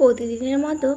প্রতিদিনের মতো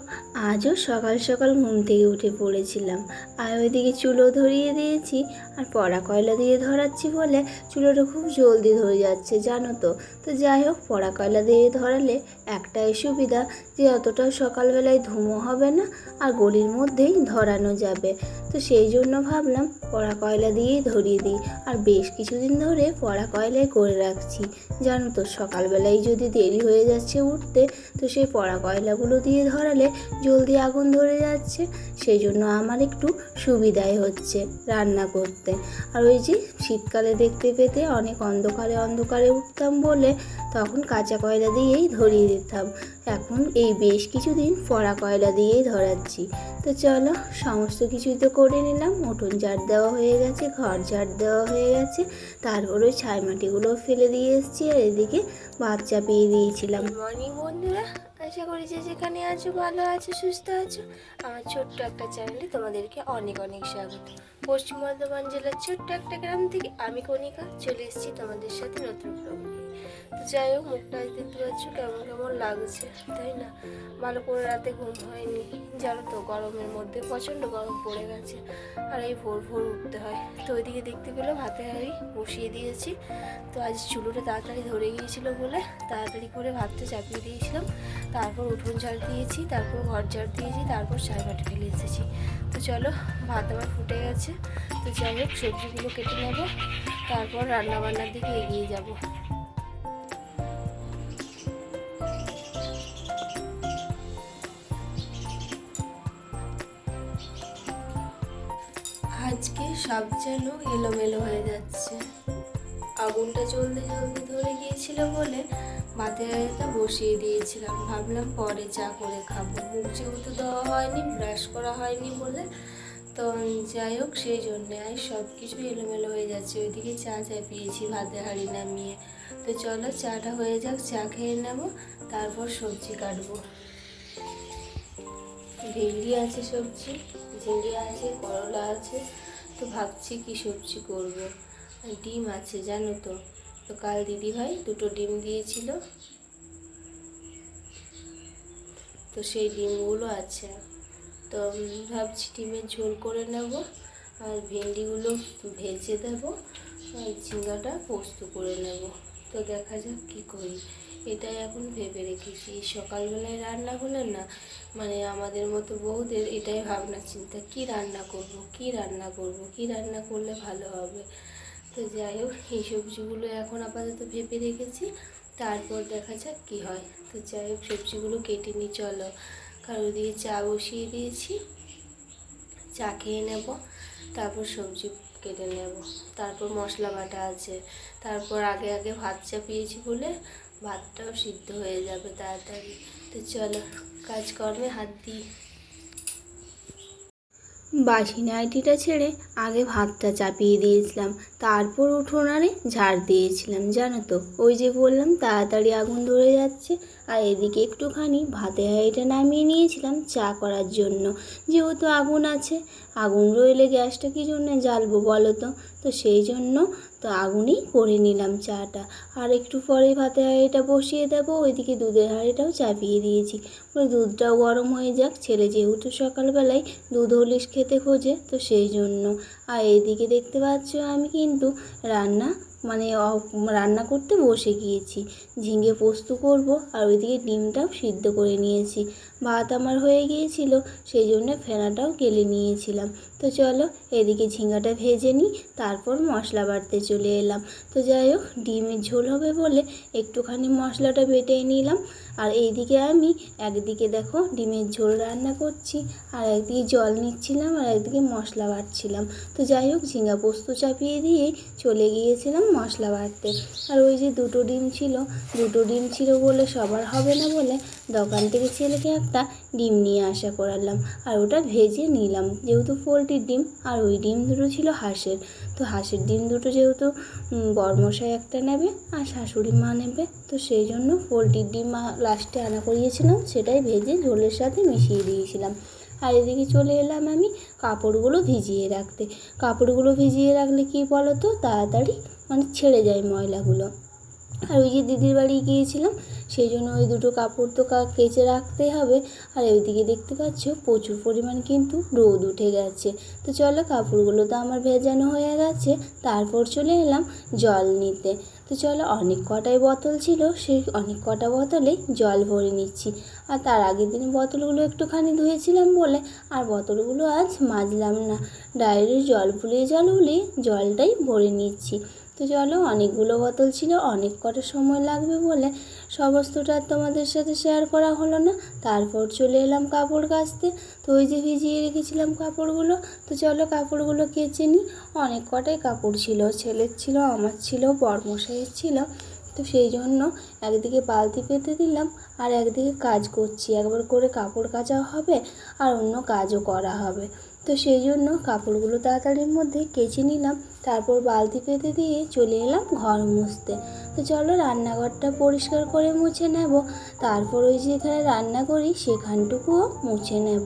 আজও সকাল সকাল ঘুম থেকে উঠে পড়েছিলাম। আর ওইদিকে চুলো ধরিয়ে দিয়েছি আর পড়া কয়লা দিয়ে ধরাচ্ছি বলে চুলোটা খুব জলদি ধরে যাচ্ছে, জানো তো। তো যাই হোক, পড়া কয়লা দিয়ে ধরালে একটাই সুবিধা যে অতটাও সকালবেলায় ধুমো হবে না আর গলির মধ্যেই ধরানো যাবে। তো সেই জন্য ভাবলাম পড়া কয়লা দিয়েই ধরিয়ে দিই আর বেশ কিছুদিন ধরে পড়া কয়লাই করে রাখছি। জানো তো, সকালবেলায় যদি দেরি হয়ে যাচ্ছে উঠতে, তো সেই পড়া কয়লাগুলো দিয়ে ধরালে জলদি আগুন ধরে যাচ্ছে, সেই জন্য আমার একটু সুবিধাই হচ্ছে রান্না করতে। আর ওই যে শীতকালে দেখতে পেতে অনেক অন্ধকারে অন্ধকারে উঠতাম বলে তখন কাঁচা কয়লা দিয়েই ধরিয়ে দিতাম। এখন এই বেশ কিছুদিন পড়া কয়লা দিয়েই ধরাচ্ছি। তো চলো, সমস্ত কিছুই তো করে নিলাম, উঠোন ঝাড় দেওয়া হয়ে গেছে, ঘর ঝাড় দেওয়া হয়ে গেছে, তারপর ছাই মাটিগুলো ফেলে দিয়ে এসেছি আর এদিকে ভাত চাপিয়ে দিয়েছিলাম। মর্নিং বন্ধুরা। আশা করি যে যেখানে আছো, ভালো আছো, সুস্থ আছো, আমার ছোট্ট একটা চ্যানেলে তোমাদেরকে অনেক অনেক স্বাগত পশ্চিম বর্ধমান জেলার ছোট্ট একটা গ্রাম থেকে আমি কণিকা, চলে এসেছি তোমাদের সাথে নতুন। তো যাই হোক, মুখটা দেখতে পাচ্ছ কেমন কেমন লাগছে, তাই না? ভালো করে রাতে ঘুম হয়নি। জানো তো, গরমের মধ্যে প্রচণ্ড গরম পড়ে গেছে, আর এই ভোর ভোর উঠতে হয়। তো ওইদিকে দেখতে পেল ভাতে হাঁড়ি বসিয়ে দিয়েছি। তো আজ চুলোটা তাড়াতাড়ি ধরে গিয়েছিল বলে তাড়াতাড়ি করে ভাতটা চাপিয়ে দিয়েছিলাম। তারপর উঠোন ঝাড় দিয়েছি, তারপর ঘর ঝাড় দিয়েছি, তারপর চাই বাটি ফেলে এসেছি। তো চলো, ভাত আমার ফুটে গেছে। তো যাই হোক, সবজিগুলো কেটে নেব, তারপর রান্না বান্নার দিকে এগিয়ে যাব। সব যেন এলোমেলো হয়ে যাচ্ছে। আগুনটা জলদি জলদি ধরে গিয়েছিল বলে হাঁড়িটা বসিয়ে দিয়েছিলাম। ভাবলাম পরে চা করে খাব। মুখ যেহেতু দেওয়া হয়নি, ব্রাশ করা হয়নি বলে, তো যাই হোক, সেই জন্যে আর সব কিছু এলোমেলো হয়ে যাচ্ছে। ওইদিকে চা চা চাপিয়েছি, ভাতে হাঁড়ি নামিয়ে। তো চলো, চাটা হয়ে যাক, চা খেয়ে নেব, তারপর সবজি কাটবো। ভেন্ডি আছে, সবজি। ঝিঙ্গে আছে, করলা আছে তো ভাবছি কি সবজি করব। ডিম আছে, জানো তো। তো কাল দিদি ভাই দুটো ডিম দিয়েছিল। তো সেই ডিমগুলো আছে। তো ভাবছি ডিমের ঝোল করে নেব। আর ভেন্ডিগুলো ভেজে দেবো। আর ঝিঙ্গাটা পোস্ত করে নেব। তো দেখা যাক কী করি। এটাই এখন ভেবে রেখেছি। সকালবেলায় রান্না হলে না মানে আমাদের মতো বউদের এটাই ভাবনা চিন্তা, কি রান্না করব, কি রান্না করব, কি রান্না করলে ভালো হবে? তো যাই হোক, এই সবজিগুলো এখন আপাতত ভেবে রেখেছি, তারপর দেখা যাক কী হয়। তো যাই হোক, সবজিগুলো কেটে নিই, চলো। কারও দিয়ে চা বসিয়ে দিয়েছি, চা খেয়ে নেব, তারপর সবজি কেটে নেব। তারপর মশলা বাটা আছে। তারপর আগে আগে ভাত চাপিয়েছি বলে ভাতটাও সিদ্ধ হয়ে যাবে তাড়াতাড়ি। তো চলো, কাজকর্মে হাত দিই। বাসি নাইটিটা ছেড়ে আগে ভাতটা চাপিয়ে দিয়েছিলাম, তারপর উঠোনারে ঝাড় দিয়েছিলাম, জানো তো। ওই যে বললাম, তাড়াতাড়ি আগুন ধরে যাচ্ছে আর এদিকে একটুখানি ভাতে হাঁড়িটা নামিয়ে নিয়েছিলাম চা করার জন্য। যেহেতু আগুন আছে, আগুন রইলে গ্যাসটা কী জন্য জ্বালবো বলো তো? তো সেই জন্য তো আগুনই করে নিলাম চাটা। আর একটু পরে ভাতে হাঁড়িটা বসিয়ে দেবো, ওইদিকে দুধের হাঁড়িটাও চাপিয়ে দিয়েছি। দুধটাও গরম হয়ে যাক, ছেলে যেহেতু সকালবেলায় দুধ হলিশ খেতে খোঁজে, তো সেই জন্য। আর এদিকে দেখতে পাচ্ছ আমি কিন্তু রান্না মানে রান্না করতে বসে গিয়েছি। ঝিঙে পোস্ত করব আর ওইদিকে ডিমটাও সিদ্ধ করে নিয়েছি। ভাত আমার হয়ে গিয়েছিল, সেই জন্য ফেনাটাও গেলে নিয়েছিলাম। তো চলো, এদিকে ঝিঙ্গাটা ভেজে নিই, তারপর মশলা বাড়তে চলে এলাম। তো যাই হোক, ডিমের ঝোল হবে বলে একটুখানি মশলাটা বেটে নিলাম। আর এইদিকে আমি একদিকে দেখো ডিমের ঝোল রান্না করছি, আর একদিকে জল নিচ্ছিলাম, আর একদিকে মশলা বাটছিলাম তো যাই হোক, ঝিঙ্গা পোস্ত চাপিয়ে দিয়েই চলে গিয়েছিলাম মশলা বাটতে আর ওই যে দুটো ডিম ছিল, দুটো ডিম ছিল বলে সবার হবে না বলে দোকান থেকে ছেলেকে একটা ডিম নিয়ে আসা করালাম আর ওটা ভেজে নিলাম। যেহেতু পোলট্রির ডিম আর ওই ডিম দুটো ছিল হাঁসের। তো হাঁসের ডিম দুটো যেহেতু উম, বড়মশাই একটা নেবে আর শাশুড়ি মা নেবে তো সেই জন্য পোলট্রির ডিম লাস্টে আনা করিয়েছিলাম সেটাই ভেজে ঝোলের সাথে মিশিয়ে দিয়েছিলাম। আর এদিকে চলে এলাম আমি কাপড়গুলো ভিজিয়ে রাখতে। কাপড়গুলো ভিজিয়ে রাখলে কি বলো তো তাড়াতাড়ি মানে ছেড়ে যায় ময়লাগুলো। আর ওই যে দিদির বাড়ি গিয়েছিলাম, সেই জন্য ওই দুটো কাপড় তো কেচে রাখতেই হবে। আর ওইদিকে দেখতে পাচ্ছ, প্রচুর পরিমাণ কিন্তু রোদ উঠে গেছে। তো চলো কাপড়গুলো তো আমার ভেজানো হয়ে গেছে, তারপর চলে এলাম জল নিতে। তো চলো অনেক কটাই বোতল ছিল, সেই অনেক কটা বোতলেই জল ভরে নিচ্ছি। আর তার আগের দিন বোতলগুলো একটুখানি ধুয়েছিলাম বলে, আর বোতলগুলো আজ মাজলাম না। ডায়েরির জল ফুলিয়ে জল হলে জলটাই ভরে নিচ্ছি। তো চলো, অনেকগুলো বোতল ছিল, অনেক কটা সময় লাগবে বলে সমস্তটা তোমাদের সাথে শেয়ার করা হলো না। তারপর চলে এলাম কাপড় কাচতে। তো ওই যে ভিজিয়ে রেখেছিলাম কাপড়গুলো, তো চলো কাপড়গুলো কেচে নিই। অনেক কটাই কাপড় ছিল, ছেলের ছিল, আমার ছিল, বরমশাইয়ের ছিল। তো সেই জন্য একদিকে বালতি পেতে দিলাম, আর একদিকে কাজ করছি। একবার করে কাপড় কাচা হবে, আর অন্য কাজও করা হবে। তো সেই জন্য কাপড়গুলো তাড়াতাড়ির মধ্যে কেচে নিলাম। তারপর বালতি পেতে দিয়ে চলে এলাম ঘর মুছতে। তো চলো রান্নাঘরটা পরিষ্কার করে মুছে নেব। তারপর ওই যে এখানে রান্না করি, সেখানটুকুও মুছে নেব।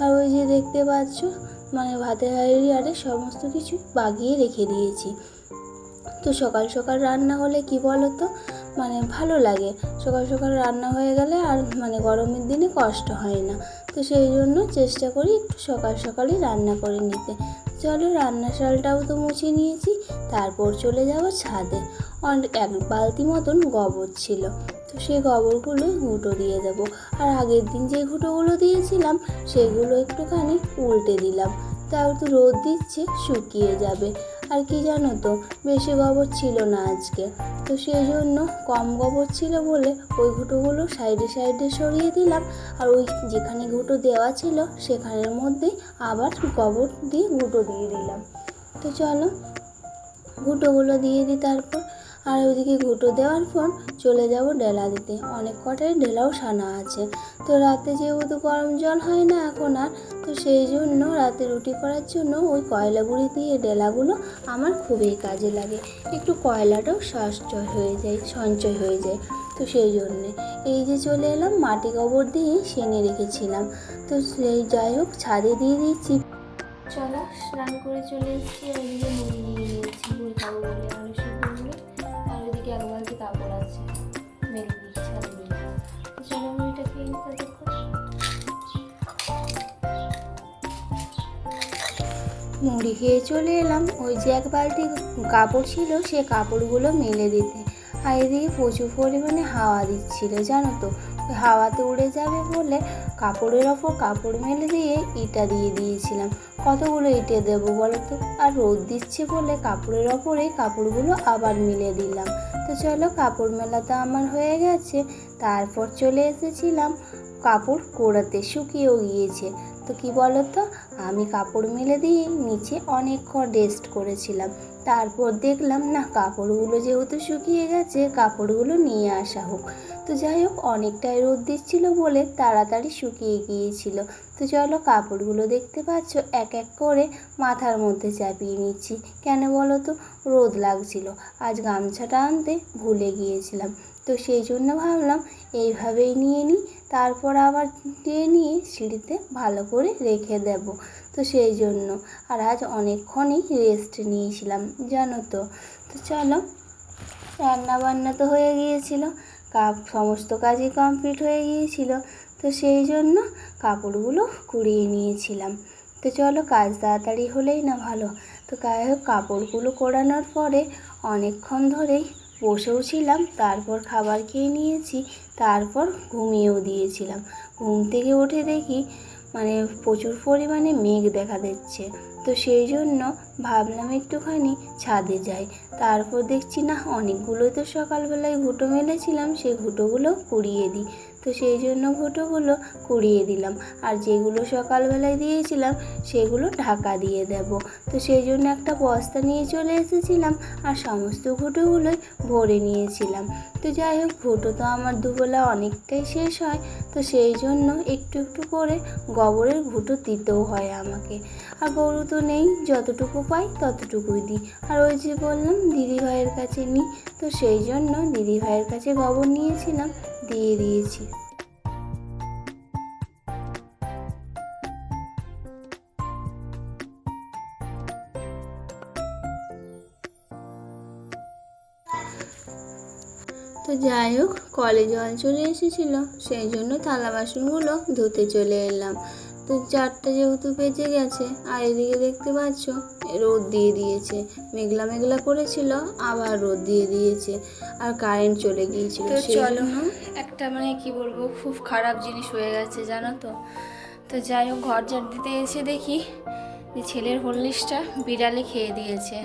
আর ওই যে দেখতে পাচ্ছ মানে ভাতের হাঁড়ি আরে সমস্ত কিছু বাগিয়ে রেখে দিয়েছি। তো সকাল সকাল রান্না হলে কি বলো তো মানে ভালো লাগে। সকাল সকাল রান্না হয়ে গেলে আর মানে গরমের দিনে কষ্ট হয় না। তো সেই জন্য চেষ্টা করি একটু সকাল সকালই রান্না করে নিতে। চলো রান্না শালটাও তো মুছে নিয়েছি, তারপর চলে যাব ছাদে। অনেক এক বালতি মতন গোবর ছিল, তো সেই গোবরগুলো ঘুঁটো দিয়ে দেবো। আর আগের দিন যে ঘুঁটোগুলো দিয়েছিলাম, সেগুলো একটুখানি উল্টে দিলাম। তাও তো রোদ দিচ্ছে, শুকিয়ে যাবে। আর কি জানো তো, বেশি গোবর ছিল না আজকে। তো সেই জন্য কম গোবর ছিল বলে ওই ঘুঁটোগুলো সাইডে সাইডে সরিয়ে দিলাম। আর ওই যেখানে ঘুঁটো দেওয়া ছিল, সেখানের মধ্যেই আবার গোবর দিয়ে ঘুঁটো দিয়ে দিলাম। তো চলো, ঘুঁটোগুলো দিয়ে দিই তারপর আর ওইদিকে ঘুঁটো দেওয়ার পর চলে যাব ডেলা দিতে। অনেক কটাই ডেলাও সানা আছে। তো রাতে যেহেতু গরম জল হয় না এখন আর, তো সেই জন্য রাতে রুটি করার জন্য ওই কয়লা গুঁড়ি দিয়ে ডেলাগুলো আমার খুবই কাজে লাগে। একটু কয়লাটাও সঞ্চয় হয়ে যায়, সঞ্চয় হয়ে যায়। তো সেই জন্যে এই যে চলে এলাম, মাটি গোবর দিয়ে সেনে রেখেছিলাম। তো সেই যাই হোক, ছাদে দিয়ে দিচ্ছি চলো স্নান করে চলে এসেছি, আর মুড়ি নিয়ে নিয়েছি, মুড়ি খাব কাপড় আছে। মুড়ি খেয়ে চলে এলাম। ওই যে এক বালতি কাপড় ছিল, সে কাপড়গুলো মেলে দিতে। আর এদিকে প্রচুর পরিমাণে হাওয়া দিচ্ছিল, জানো তো। হাওয়াতে উড়ে যাবে বলে কাপড়ের ওপর কাপড় মেলে দিয়ে ইটা দিয়ে দিয়েছিলাম। কতগুলো ইটে দেবো বলো তো? আর রোদ দিচ্ছে বলে কাপড়ের ওপরে কাপড়গুলো আবার মিলে দিলাম। তো চলো কাপড় মেলা তো আমার হয়ে গেছে। তারপর চলে এসেছিলাম কাপড় কোড়াতে। শুকিয়েও গিয়েছে। তো কি বলো তো আমি কাপড় মেলে দিয়ে নিচে অনেকক্ষণ রেস্ট করেছিলাম। তারপর দেখলাম, না, কাপড়গুলো যেহেতু শুকিয়ে গেছে, কাপড়গুলো নিয়ে আসা হোক। তো যাই হোক, অনেকটাই রোদ দিচ্ছিল বলে তাড়াতাড়ি শুকিয়ে গিয়েছিল। তো চলো, কাপড়গুলো দেখতে পাচ্ছ, এক এক করে মাথার মধ্যে চাপিয়ে নিচ্ছি। কেন বলো তো রোদ লাগছিল। আজ গামছাটা আনতে ভুলে গিয়েছিলাম। তো সেই জন্য ভাবলাম, এইভাবেই নিয়ে নিই। তারপর আবার নিয়ে নিয়ে সিঁড়িতে ভালো করে রেখে দেব। তো সেই জন্য। আর আজ অনেকক্ষণই রেস্ট নিয়েছিলাম, জানো তো। তো চলো রান্না বান্না তো হয়ে গিয়েছিল, কাপ, সমস্ত কাজই কমপ্লিট হয়ে গিয়েছিল। তো সেই জন্য কাপড়গুলো কুড়িয়ে নিয়েছিলাম। তো চলো, কাজ তাড়াতাড়ি হলেই না ভালো। তো কাপড়গুলো কোড়ানোর পরে অনেকক্ষণ ধরেই বসেও ছিলাম, তারপর খাবার খেয়ে নিয়েছি, তারপর ঘুমিয়েও দিয়েছিলাম। ঘুম থেকে উঠে দেখি মানে প্রচুর পরিমাণে মেঘ দেখা দিচ্ছে। তো সেই জন্য ভাবলাম একটুখানি ছাদে যাই। তারপর দেখছি, না অনেকগুলো তো সকালবেলায় ঘুটো মেলেছিলাম, সেই ঘুটোগুলো কুড়িয়ে দিই। তো সেই জন্য ঘুঁটোগুলো কুড়িয়ে দিলাম। আর যেগুলো সকালবেলায় দিয়েছিলাম, সেগুলো ঢাকা দিয়ে দেব। তো সেই জন্য একটা বস্তা নিয়ে চলে এসেছিলাম আর সমস্ত ঘুঁটোগুলোই ভরে নিয়েছিলাম। তো যাই হোক ঘুঁটো তো আমার দুবেলা অনেকটাই শেষ হয়। তো সেই জন্য একটু একটু করে গোবরের ঘুঁটো দিতেও হয় আমাকে। আর গরু তো নেই, যতটুকু পাই ততটুকুই দিই। আর ওই যে বললাম দিদি ভাইয়ের কাছে নিই। তো সেই জন্য দিদি ভাইয়ের কাছে গোবর নিয়েছিলাম। দিয়ে দিয়েছি। তো যাই হোক কলে জল চলে এসেছিল সেই জন্য থালা বাসনগুলো ধুতে চলে এলাম। তো চারটে যেহেতু বেজে গেছে আর এদিকে দেখতে পাচ্ছ রোদ দিয়ে দিয়েছে। মেঘলা মেঘলা করেছিল আবার রোদ দিয়ে দিয়েছে আর কারেন্ট চলে গিয়েছিল চলো একটা মানে কি বলব, খুব খারাপ জিনিস হয়ে গেছে, জানো তো। তো যাই হোক, ঘর ঝাড় দিতে এসে দেখি যে ছেলের হরলিক্সটা বিড়ালে খেয়ে দিয়েছে।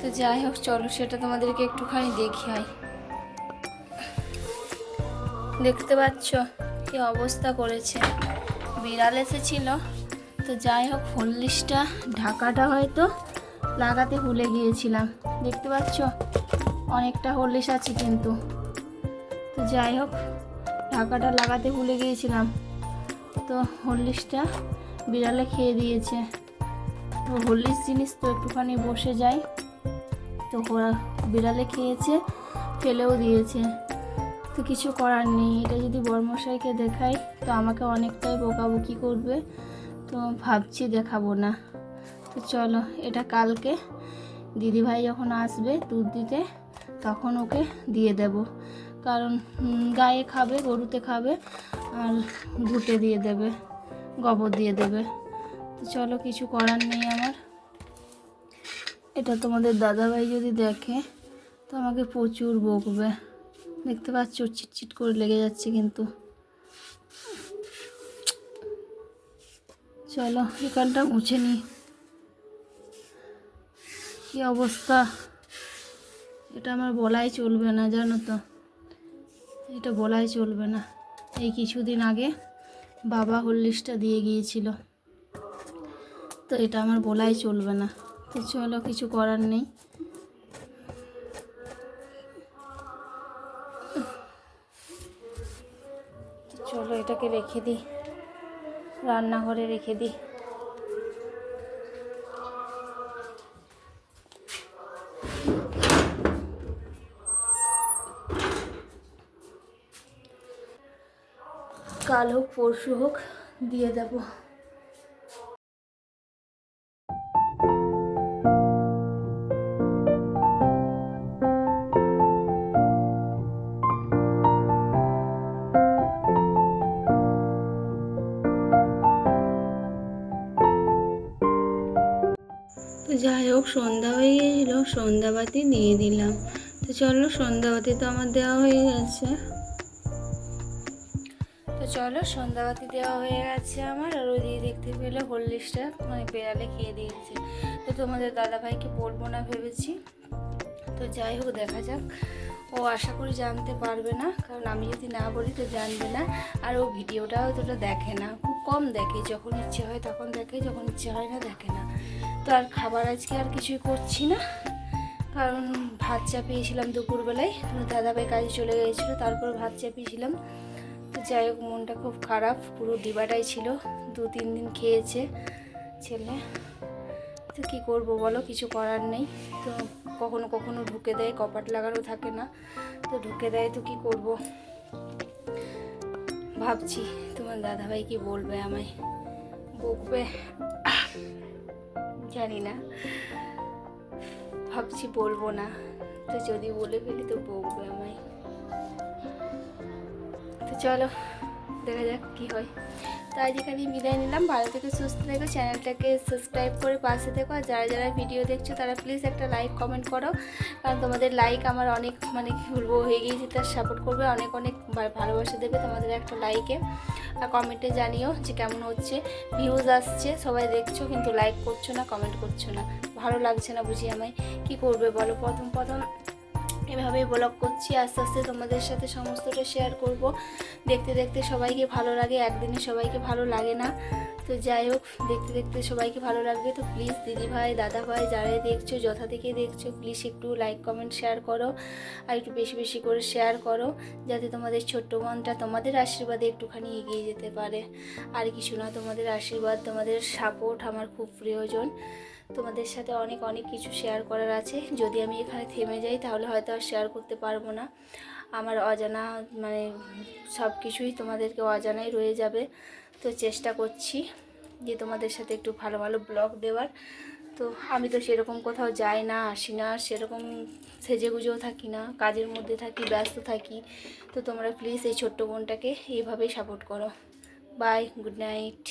তো যাই হোক, চলো সেটা তোমাদেরকে একটুখানি দেখি হয় দেখতে পাচ্ছ কি অবস্থা করেছে। বিড়াল এসেছিল। তো যাই হোক হরলিক্সটা ঢাকাটা হয়তো লাগাতে ভুলে গিয়েছিলাম। দেখতে পাচ্ছ? অনেকটা হরলিক্স আছে কিন্তু। তো যাই হোক ঢাকাটা লাগাতে ভুলে গিয়েছিলাম। তো হরলিক্সটা বিড়ালে খেয়ে দিয়েছে। তো হরলিক্স জিনিস তো একটুখানি বসে যায়। তো বিড়ালে খেয়েছে, ফেলেও দিয়েছে। তো কিছু করার নেই। এটা যদি বর্মশাইকে দেখাই, তো আমাকে অনেকটাই বকাবকি করবে। তো ভাবছি দেখাবো না। তো চলো, এটা কালকে। দিদিভাই যখন আসবে দুধ দিতে, তখন ওকে দিয়ে দেব। কারণ গায়ে খাবে, গরুতে খাবে, আর ঘুটে দিয়ে দেবে, গোবর দিয়ে দেবে। তো চলো কিছু করার নেই আমার। এটা তোমাদের দাদাভাই যদি দেখে, তো আমাকে প্রচুর বকবে। দেখতে পাচ্ছ, চিটচিট করে লেগে যাচ্ছে কিন্তু। চলো এখানটা মুছে নিই কি অবস্থা? এটা আমার বলাই চলবে না, জানো তো। এটা বলাই চলবে না। এই কিছুদিন আগে বাবা হরলিক্সটা দিয়ে গিয়েছিল। তো এটা আমার বলাই চলবে না। তো চলো, কিছু করার নেই। চলো, এটাকে রেখে দিই। রান্নাঘরে রেখে দিই। কাল হোক, পরশু হোক, দিয়ে দেবো। যাই হোক, সন্ধ্যা হয়ে গিয়েছিল সন্ধ্যাবাতি দিয়ে দিলাম। তো চলো, সন্ধ্যাবাতি তো আমার দেওয়া হয়ে গেছে। তো চলো, সন্ধ্যাবাতি দেওয়া হয়ে গেছে আমার। আর ওই দেখতে পেলে হরলিক্সটা মানে বেড়ালে খেয়ে দিয়েছে। তো তোমাদের দাদাভাইকে বলব না ভেবেছি। তো যাই হোক, দেখা যাক। ও আশা করি জানতে পারবে না, কারণ আমি যদি না বলি তো জানবে না। আর ও ভিডিওটাও অতটা দেখে না, খুব কম দেখে। যখন ইচ্ছে হয় তখন দেখে, যখন ইচ্ছে হয় না দেখে না। তো আর খাবার আজকে আর কিছুই করছি না, কারণ ভাত চাপিয়েছিলাম দুপুরবেলায়। দাদাভাই কাজে চলে গিয়েছিল, তারপর ভাত চাপিয়েছিলাম। যাই হোক, মনটা খুব খারাপ। পুরো ডিবাটাই ছিল। দু, তিন দিন খেয়েছে ছেলে। তো কী করব বলো? কিছু করার নেই। তো কখনো কখনো ঢুকে দেয়, কপাট লাগানো থাকে না। তো ঢুকে দেয়, তো কি করব? ভাবছি, তোমার দাদাভাই কি বলবে আমায়? বকবে? জানি না। ভাবছি বলব না। তো যদি বলে ফেলি, তো বকবে আমায়। তো চলো, দেখা যাক কী হয়। তো আজ এখানে বিদায় নিলাম। ভালো থেকে, সুস্থ থেকো, চ্যানেলটাকে সাবস্ক্রাইব করে পাশে থেকো। আর যারা যারা ভিডিও দেখছ, তারা প্লিজ একটা লাইক কমেন্ট করো। কারণ তোমাদের লাইক আমার অনেক মানে কী বলব, হয়ে গিয়েছে, তার সাপোর্ট করবে, অনেক অনেক ভালোবাসা দেবে তোমাদের একটা লাইকে আর কমেন্টে জানিও যে কেমন হচ্ছে। ভিউজ আসছে, সবাই দেখছ, কিন্তু লাইক করছ না কমেন্ট করছ না। ভালো লাগছে না বুঝি আমায়। কি করবে বলো? প্রথম প্রথম এভাবে ব্লগ করছি। আস্তে আস্তে তোমাদের সাথে সমস্তটা শেয়ার করব। দেখতে দেখতে সবাইকে ভালো লাগে, একদিনে সবাইকে ভালো লাগে না। তো যাই হোক, দেখতে দেখতে সবাইকে ভালো লাগবে। তো প্লিজ দিদিভাই দাদাভাই যারাই দেখছ যথা থেকে দেখছ প্লিজ একটু লাইক কমেন্ট শেয়ার করো। আর একটু বেশি বেশি করে শেয়ার করো, যাতে তোমাদের ছোট্ট মনটা তোমাদের আশীর্বাদে একটুখানি এগিয়ে যেতে পারে। আর কিছু না, তোমাদের আশীর্বাদ, তোমাদের সাপোর্ট আমার খুব প্রয়োজন। তোমাদের সাথে অনেক অনেক কিছু শেয়ার করার আছে। যদি আমি এখানে থেমে যাই, তাহলে হয়তো আর শেয়ার করতে পারব না। আমার অজানা মানে সব কিছুই তোমাদেরকে অজানাই রয়ে যাবে। তো চেষ্টা করছি যে তোমাদের সাথে একটু ভালো ভালো ব্লগ দেওয়ার। তো আমি তো সেরকম কোথাও যাই না, আসি না সেরকম সেজে গুজেও থাকি না, কাজের মধ্যে থাকি, ব্যস্ত থাকি। তো তোমরা প্লিজ এই ছোট্ট বোনটাকে এইভাবেই সাপোর্ট করো। Bye good night